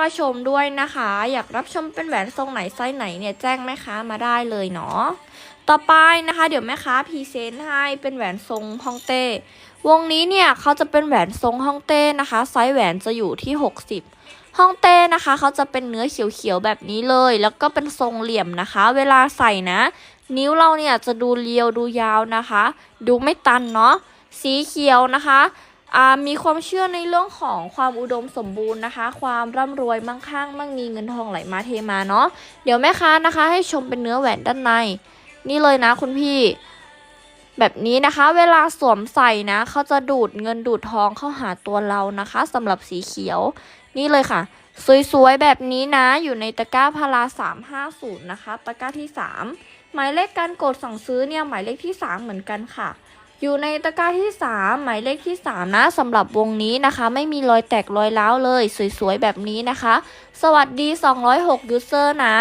มาชมด้วยนะคะ อยากรับชมเป็นแหวนทรงไหนไซส์ไหนเนี่ยแจ้งแม่ค้ามาได้เลยเนาะต่อไปนะคะเดี๋ยวแม่ค้าพรีเซนต์ให้เป็นแหวนทรงฮ่องเต้ วงนี้เนี่ยเขาจะเป็นแหวนทรงฮ่องเต้นะคะ ไซส์แหวนจะอยู่ที่ 60ฮ่องเต้นะคะเขาจะเป็นเนื้อเขียวๆแบบนี้เลย แล้วก็เป็นทรงเหลี่ยมนะคะ เวลาใส่นะ นิ้วเราเนี่ยจะดูเรียวดูยาวนะคะ ดูไม่ตันเนาะสีเขียวนะคะ มีความเชื่อในเรื่องของความอุดมสมบูรณ์นะคะ ความร่ำรวยมั่งคั่งมั่งมีเงินทองไหลมาเทมาเนาะเดี๋ยวแม่ค้านะคะ ให้ชมเป็นเนื้อแหวนด้านใน นี่เลยนะคุณพี่แบบนี้นะคะ เวลาสวมใส่นะเขาจะดูดเงินดูดทองเข้าหาตัวเรานะคะสำหรับสีเขียว นี่เลยค่ะ สวยๆแบบนี้นะ อยู่ในตะกร้าพารา350 นะคะ ตะกร้าที่ 3 หมายเลขการกดสั่งซื้อเนี่ยหมายเลขที่ 3 เหมือนกันค่ะ อยู่ในตะกร้าที่ 3 หมายเลขที่ 3 นะสำหรับวงนี้นะคะ ไม่มีรอยแตกรอยร้าวเลย สวยๆ แบบนี้นะคะ สวัสดี 206ยูเซอร์นะ